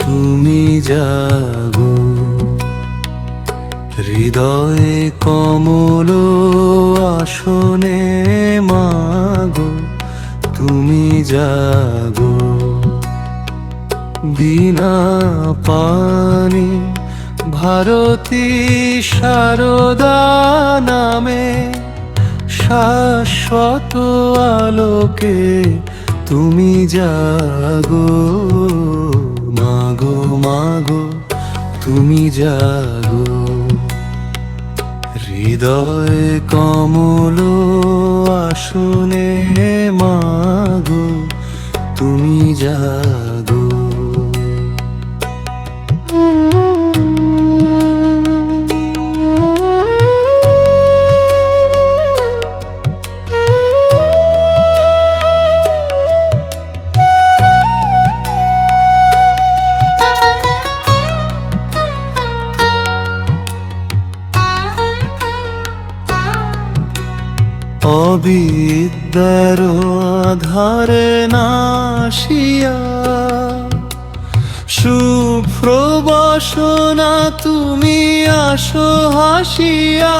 তুমি জাগো। হৃদয়ে কমল আসনে মাগো, তুমি জাগো। বিনা পানি ভারতী সারদা নামে শাশ্বত আলোকে তুমি জাগো মাগো মাগো তুমি জাগো। হৃদয় কমল আসনে মাগো তুমি জাগো। অবিদ্যার আধারে নাশিয়া সুপ্রবাসনা তুমি আসো হাসিয়া,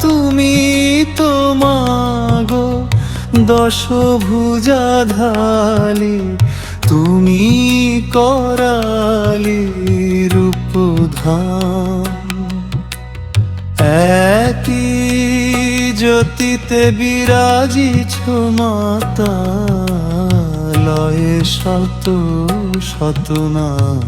তুমি তো মাগো দশ ভুজা ধালি তুমি করালি রূপধাম। একই জ্যোতিতে বিরাজিছ মাতা লয়ে শত শত নাম।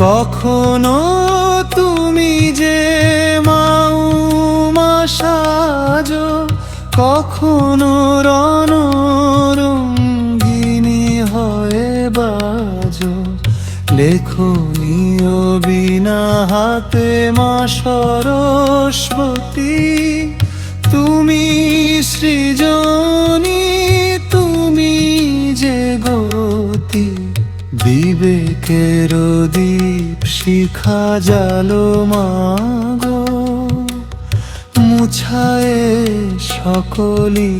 কখনো তুমি যে মাউমা সাজো কখনো রণরঙ্গিনী হয়ে বাজো। লেখনীয় বিনা হাতে মা সরস্বতী, তুমি সৃজনী বিবেকের দীপ শিখা জালো মাগো। মুছায়ে সকলি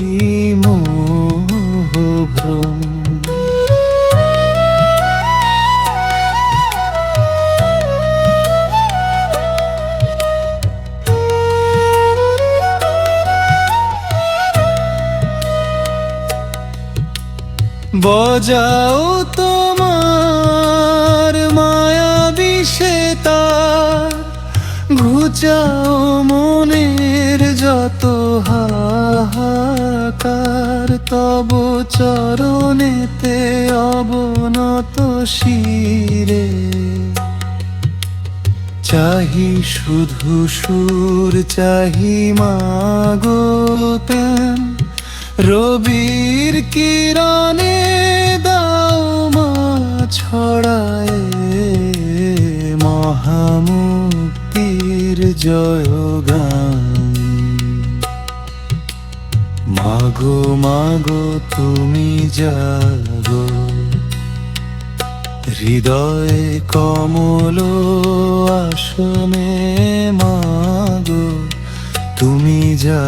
মোহ ভ্রম বজাও তোমার ঘুচাও মনের যত হাহাকার, তব চরণেতে অবনত শিরে। চাহি শুধু সুর, চাহি মাগো প্রেম। রবির কিরণে দাও মা ছড়ায় মহামুক্তির জয় গান। মাগো মাগো তুমি জাগো। হৃদয়ে কমল আসনে মাগো তুমি যা